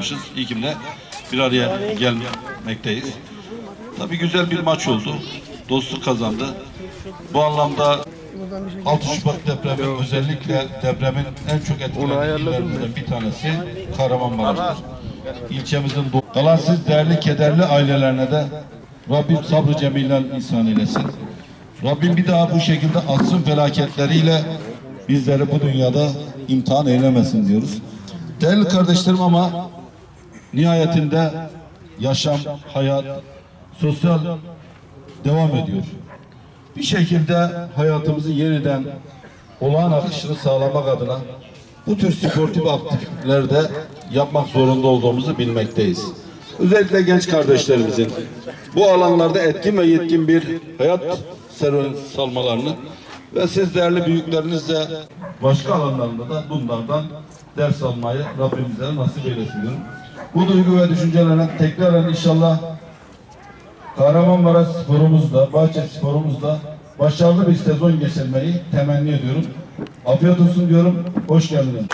ki de bir araya gelmekteyiz. Tabii güzel bir maç oldu. Dostluk kazandı. Bu anlamda 6 Şubat depremi özellikle depremin en çok etkilenen illerinden bir tanesi Kahramanmaraş'tır. İlçemizin do- kalan siz değerli kederli ailelerine de Rabbim sabrı cemilen ihsan eylesin. Rabbim bir daha bu şekilde atsın felaketleriyle bizleri bu dünyada imtihan eylemesin diyoruz. Değerli kardeşlerim ama nihayetinde yaşam, hayat, sosyal devam ediyor. Bir şekilde hayatımızı yeniden olağan akışını sağlamak adına bu tür sportif aktivitelerde yapmak zorunda olduğumuzu bilmekteyiz. Özellikle genç kardeşlerimizin bu alanlarda etkin ve yetkin bir hayat serüveni salmalarını ve siz değerli büyüklerinizle başka alanlarında da bunlardan ders almayı Rabbimize nasip eylesin diyorum. Bu duygu ve düşüncelerle tekrar inşallah Kahramanmaraş sporumuzda, Bahçe sporumuzda başarılı bir sezon geçirmeyi temenni ediyorum. Afiyet olsun diyorum. Hoş geldiniz.